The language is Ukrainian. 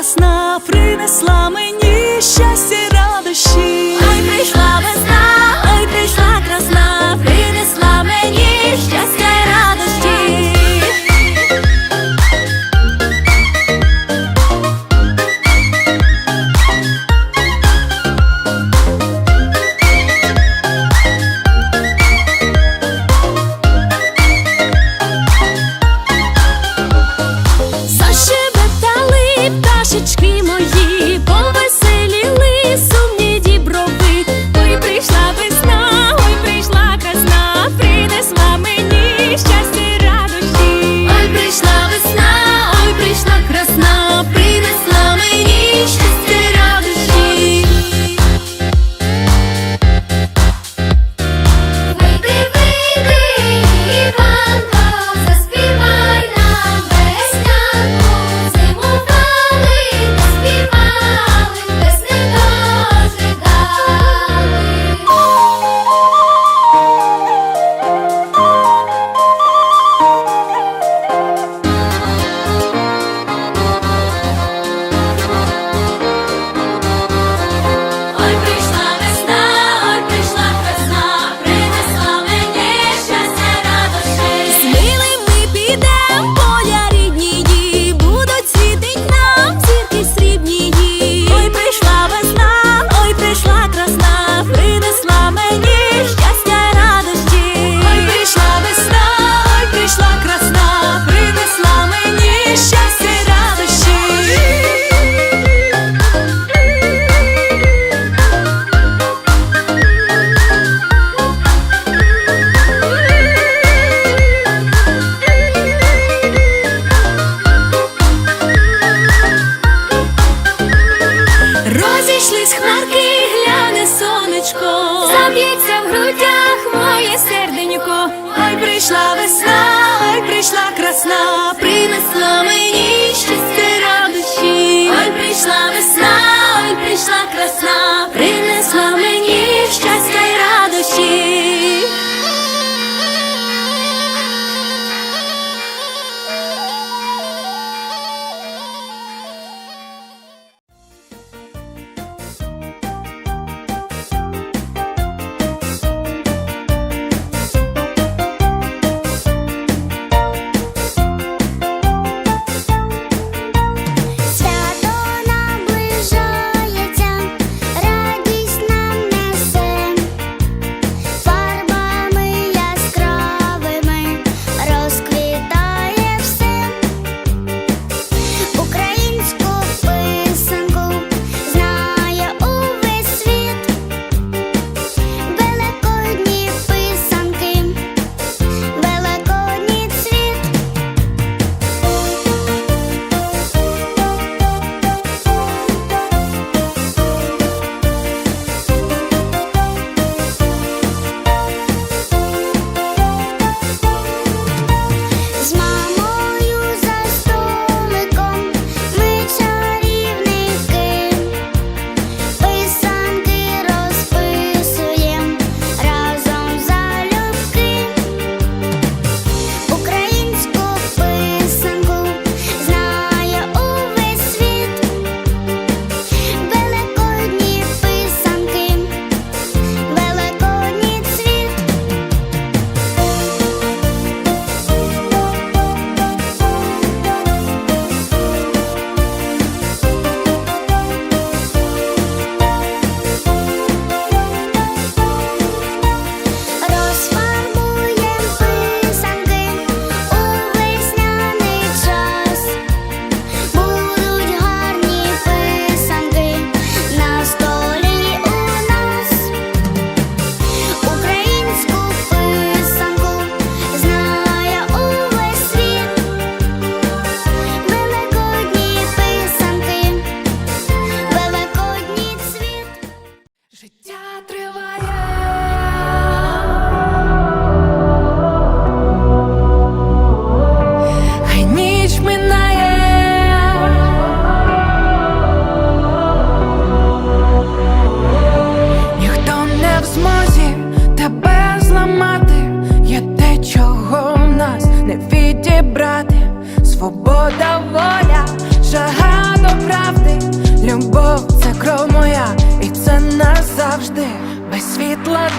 весна принесла мені. б'ється в грудях моє серденько, ой прийшла весна, ой прийшла красна, принесла ми.